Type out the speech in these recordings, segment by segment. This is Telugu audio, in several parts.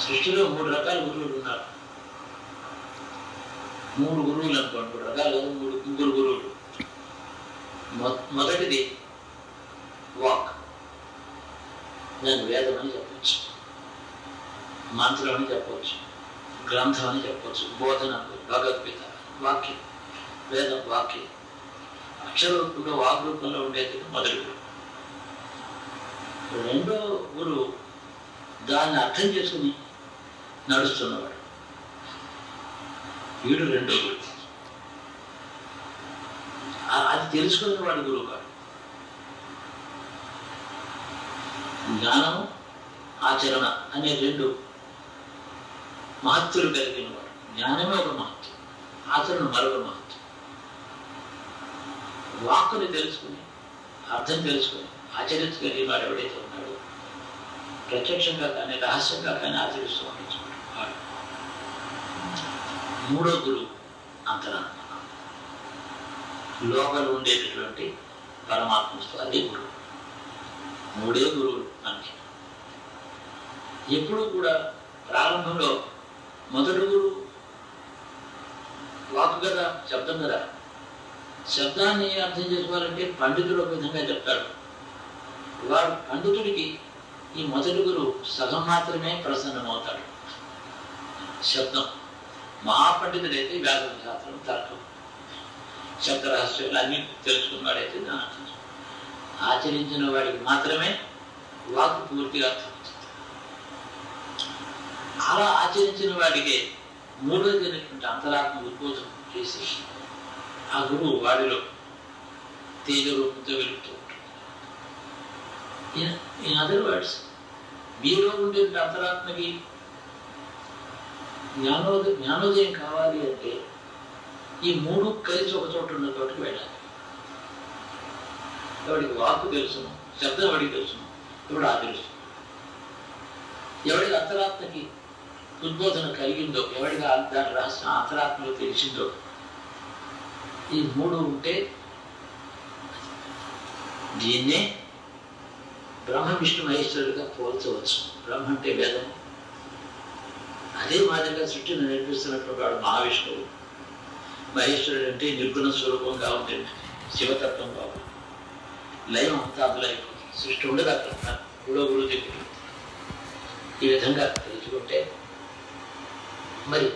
సృష్టిలో మూడు రకాల గురువులు ఉన్నారు. మూడు గురువులు అనుకోండి. మూడు రకాలు మూడు ముగ్గురు గురువులు. మొ- మొదటిది వాక్. నేను వేదం అని చెప్పవచ్చు మంత్రం అని చెప్పవచ్చు గ్రంథం అని చెప్పవచ్చు బోధన భగవద్గీత. వాక్యం. వేదం వాక్యం. అక్షర రూపంలో వాక్ రూపంలో ఉండేది మొదటి గురువు. రెండో గురువు దాన్ని అర్థం చేసుకుని నడుస్తున్నవాడు వీడు రెండో గురువు. అది తెలుసుకున్న వాడు గురువు కాడు జ్ఞానం ఆచరణ అనే రెండు మహత్తులు కలిగిన వాడు. జ్ఞానమే ఒక మహత్వం ఆచరణ మరొక మహత్వం వాక్కుని తెలుసుకుని అర్థం తెలుసుకుని ఆచరించగలిగిన వాడు ఎవడైతే ఉన్నాడో ప్రత్యక్షంగా కానీ రహస్యంగా కానీ ఆచరిస్తూ ఉండొచ్చు మూడో గురువు అంతరాత్మ లోపల ఉండేటటువంటి పరమాత్మ అదే గురువు మూడే గురువులు మనకి. ఎప్పుడు కూడా ప్రారంభంలో మొదటి గురువు వాక్ కదా శబ్దం కదా. శబ్దాన్ని అర్థం చేసుకోవాలంటే పండితుడు ఒక విధంగా చెప్తాడు వాడు పండితుడికి ఈ మొదటి గురువు సగం మాత్రమే ప్రసన్నమవుతాడు. శబ్దం. మహాపండితుడైతే వ్యాకరణ శాస్త్రం తర్కం శబ్ద రహస్యాలు అన్ని తెలుసుకున్నవాడైతే దాని ఆచరించిన వాడికి మాత్రమే వాక్ పూర్తిగా అర్థమవుతుంది. అలా ఆచరించిన వాడికి మూడోది అయినటువంటి అంతరాత్మ ఉద్బోధం చేసి ఆ గురువు వాడిలో తేజ రూపంతో వెలుగుతూ ఉంటుంది. ఇన్ అదర్ వర్డ్స్ మీలో ఉండే అంతరాత్మకి జ్ఞానోదయం జ్ఞానోదయం కావాలి అంటే ఈ మూడు కలిసి ఒక చోట ఉన్న చోటుకి వెళ్ళాలి. ఎవడికి వాక్కు తెలుసును శబ్దం ఎవడికి తెలుసును ఎవడు ఆచరిస్తుంది ఎవడికి అంతరాత్మకి ఉద్బోధన కలిగిందో ఎవడికి దాని రహస్యం అంతరాత్మలో తెలిసిందో ఈ మూడు ఉంటే దీన్నే బ్రహ్మ విష్ణు మహేశ్వరుడిగా పోల్చవచ్చు. బ్రహ్మ అంటే వేదం. అదే మాదిరిగా సృష్టిని నేర్పిస్తున్నట్టు వాడు మహావిష్ణువు మహేశ్వరుడు అంటే నిర్గుణ స్వరూపంగా ఉంటుంది శివతత్వం బాబు లయం అంతా అందులో సృష్టి ఉండదు అక్కడ. గుడో గురువు దగ్గర ఈ విధంగా తెలుసుకుంటే మరి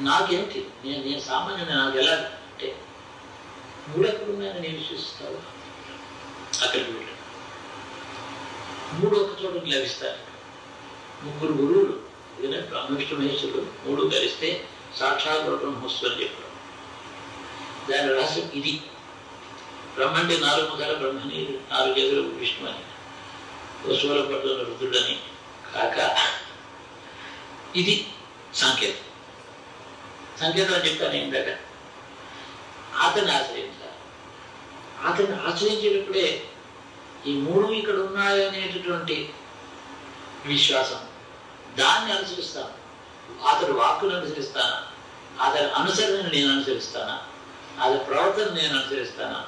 నాకేంటి నేను నేను సామాన్యంగా నాకు ఎలా అంటే మూడు ఎక్కడ నేను విశ్వసిస్తావు? అక్కడికి వెళ్ళాను మూడు ఒక చోట లభిస్తారు ముగ్గురు గురువులు ఎందుకంటే బ్రహ్మ విష్ణు మహేశ్వరుడు మూడు కలిస్తే సాక్షాత్ బ్రహ్మోత్సవం చెప్పడం దాని రహస్యం ఇది. బ్రహ్మ అంటే నాలుగు ముఖాల బ్రహ్మని నాలుగు చేతులు విష్ణు అని. వసువుల పట్టున రుద్రుడని కాక. ఇది సంకేతం. సంకేతం అని చెప్తాను ఏంటంట అతన్ని ఆశ్రయించాలి. అతన్ని ఆశ్రయించేటప్పుడే ఈ మూడు ఇక్కడ ఉన్నాయనేటటువంటి విశ్వాసం దాన్ని అనుసరిస్తాను. అతడు వాక్కును అనుసరిస్తానా? అతని అనుసరణను నేను అనుసరిస్తానా? అతని ప్రవర్తన నేను అనుసరిస్తానా?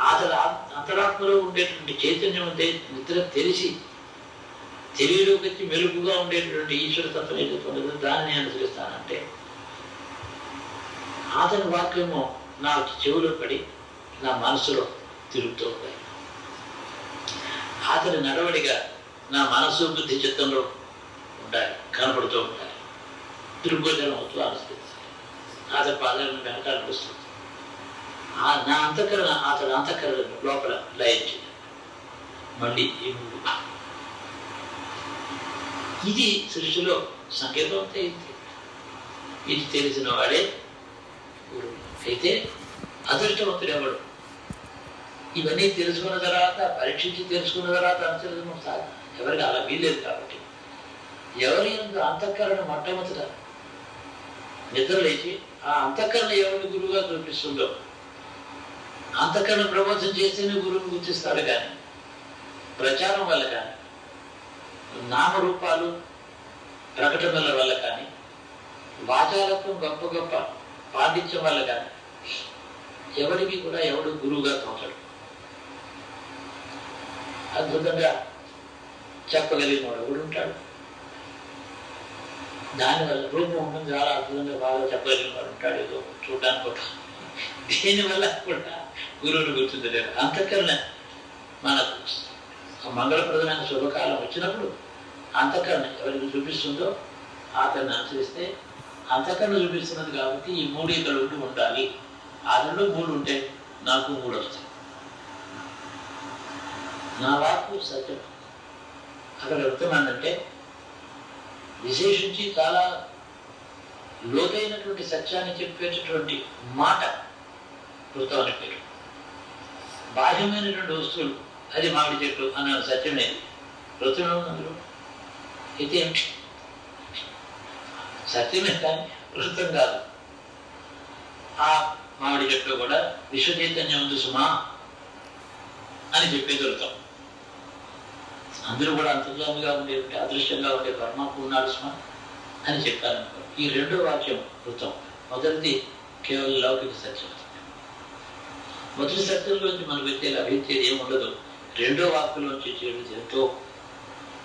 అతని అంతరాత్మలో ఉండేటువంటి చైతన్యం ఉంటే నిద్ర తెలిసి తెలివిలోకి వచ్చి మెలుగుగా ఉండేటువంటి ఈశ్వర తత్వం ఏదైతే దాన్ని అనుసరిస్తానంటే అతని వాక్యము నా చెవిలో పడి నా మనసులో తిరుగుతూ ఉంటాయి. అతని నడవడిగా నా మనసు బుద్ధి చిత్తంలో ఉంటారు కనపడుతూ ఉంటారు. తిరుగుజనం అవుతూ ఆలోచిస్తారు అతని పాదాలను వెనకాల నడుస్తుంది. ఆ నా అంతఃకరణ అతడు అంతఃకరణ లోపల లయించింది మళ్ళీ ఈ మూడు. ఇది సృష్టిలో సంకేతం అంతా ఇది. ఇది తెలిసిన వాడే గురువు. అయితే అదృష్టవంతుడు ఎవడు? ఇవన్నీ తెలుసుకున్న తర్వాత పరీక్షించి తెలుసుకున్న తర్వాత అనుసరించడం సాధ్యం. ఎవరికి అలా వీల్లేదు కాబట్టి. ఎవరి అంతఃకరణ మొట్టమొదట? నిద్ర లేచి ఆ అంతఃకరణ ఎవరిని గురువుగా చూపిస్తుందో? అంతఃకరణ ప్రబోధం చేస్తేనే గురువుని గుర్తిస్తాడు కానీ ప్రచారం వల్ల కానీ నామరూపాలు ప్రకటనల వల్ల కానీ వాచాలత్వం గొప్ప గొప్ప పాటించడం వల్ల కానీ ఎవరికి కూడా ఎవడు గురువుగా తోచడు. అద్భుతంగా చెప్పగలిగిన వాడు కూడా ఉంటాడు? దానివల్ల రూపం చాలా అద్భుతంగా బాగా చెప్పగలిగిన వాడు ఉంటాడు ఏదో చూడడానికి ఒక దీనివల్ల కూడా గురువుని గుర్తుండలేరు అంతఃకరణ మనకు మంగళప్రదమైన శుభకాలం వచ్చినప్పుడు అంతఃకరణ ఎవరికి చూపిస్తుందో అతన్ని అనుసరిస్తే అంతఃకరణ చూపిస్తున్నది కాబట్టి ఈ మూడు ఇక్కడ ఉండి ఉండాలి. ఆ రెండు మూడు ఉంటే నాకు మూడు వస్తాయి. నా వాకు సత్యం. అక్కడ చెప్తున్నానంటే విశేషించి చాలా లోతైనటువంటి సత్యాన్ని చెప్పేటటువంటి మాట వృత్తం పేరు బాహ్యమైనటువంటి వస్తువులు అది మామిడి చెట్టు అన్న సత్యమే వృత్తంలో అందులో అయితే ఏమిటి? సత్యమే కానీ వృత్తం కాదు. ఆ మామిడి చెట్లు కూడా విశ్వ చైతన్యం ఉంది సుమా అని చెప్పే దొరుకుతాం అందరూ కూడా అంతర్జామిగా ఉండే అదృశ్యంగా ఉండే పరమాత్మ ఉన్నాడు స్మ అని చెప్పారు ఈ రెండో వాక్యం వృత్తం. మొదటిది కేవలం లౌకిక సత్యం. మొదటి సత్యంలోంచి మనకు వచ్చే లభించేది ఏమి ఉండదు రెండో వాక్కులోంచి వచ్చేది ఎంతో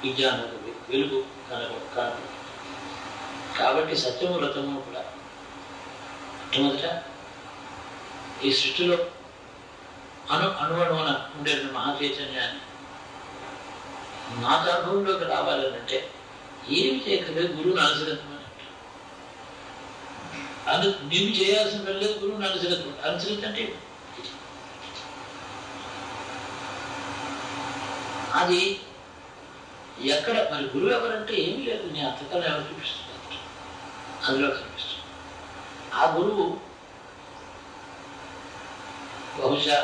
విజ్ఞానం వెలుగు కనుక కనబడు. కాబట్టి సత్యము వ్రతము కూడా మొట్టమొదట ఈ సృష్టిలో అను అణువణువున ఉండే మహాచైతన్యాన్ని నాకు అనుభవంలోకి రావాలనంటే ఏమి చేయకలేదు గురువుని అనుసరించమని అందుకు నీవు చేయాల్సిన పని లేదు గురువుని అనుసరించు అనుసరించంటే అది ఎక్కడ మరి గురువు ఎవరంటే ఏమీ లేదు. నీ అంతకాలం ఎవరు చూపిస్తున్నారు అందులో కనిపిస్తుంది. ఆ గురువు బహుశా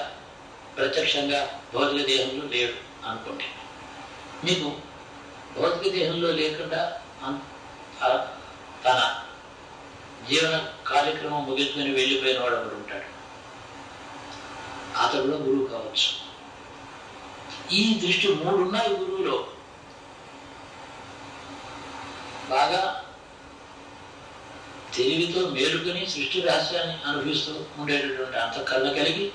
ప్రత్యక్షంగా భౌతిక దేహంలో లేడు అనుకుంటే మీకు భౌతిక దేహంలో లేకుండా తన జీవన కార్యక్రమం ముగించుకొని వెళ్ళిపోయిన వాడు ఒకడు ఉంటాడు. అతడు కూడా గురువు కావచ్చు. ఈ దృష్టి మూడు ఉన్నాయి గురువులో. బాగా తెలివితో మేలుకొని సృష్టి రహస్యాన్ని అనుభవిస్తూ ఉండేటటువంటి అంత కళ్ళ కలిగి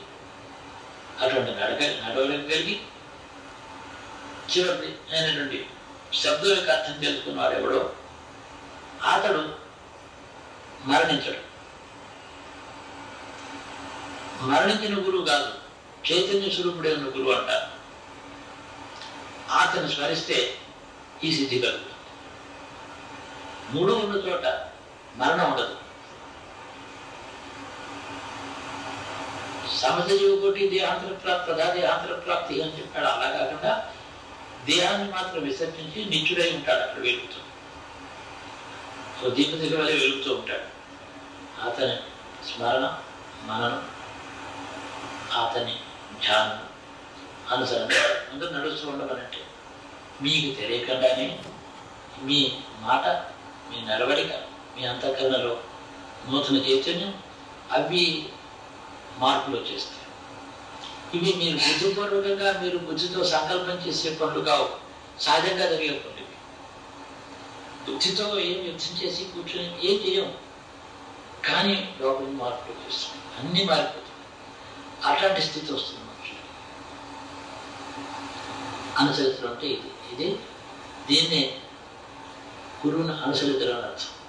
అటువంటి నడక నడవడం కలిగి చివరి అయినటువంటి శబ్దం యొక్క అర్థం తెలుసుకున్నవాడు ఎవడో? అతడు మరణించడు. మరణించిన గురువు కాదు చైతన్య స్వరూపుడే ఉన్న గురువు అంటారు. అతను స్మరిస్తే ఈ సిద్ధి కలుగుతుంది. మూడు ఉన్న చోట మరణం ఉండదు. సమస్య జీవకోటి దేహాంతర ప్రాప్తి ప్రధా దేహాంతర ప్రాప్తి అని చెప్పాడు. అలా కాకుండా దేహాన్ని మాత్రం విసర్జించి నిత్యుడై ఉంటాడు అక్కడ వెలుగుతూ. సో దీపదిగ వలె వెలుగుతూ ఉంటాడు. అతని స్మరణ మననం అతని ధ్యానం అనుసరణ అందరూ నడుస్తూ ఉండమనంటే మీకు తెలియకుండానే మీ మాట మీ నడవడిక మీ అంతఃకరణలో నూతన చైతన్యం అవి మార్పులు వచ్చేస్తాయి. ఇవి మీరు బుద్ధిపూర్వకంగా మీరు బుద్ధితో సంకల్పం చేసే పనులు కావు. సహజంగా జరిగే పనులు. బుద్ధితో ఏం యుద్ధం చేసి కూర్చొని ఏం చేయం? కానీ లోపల మార్పులు చేస్తుంది అన్ని మారిపోతుంది అట్లాంటి స్థితి వస్తుంది మనుషులు. అనుసరితులు అంటే ఇది. ఇది దీన్నే గురువుని అనుసరితులు అని అర్థం.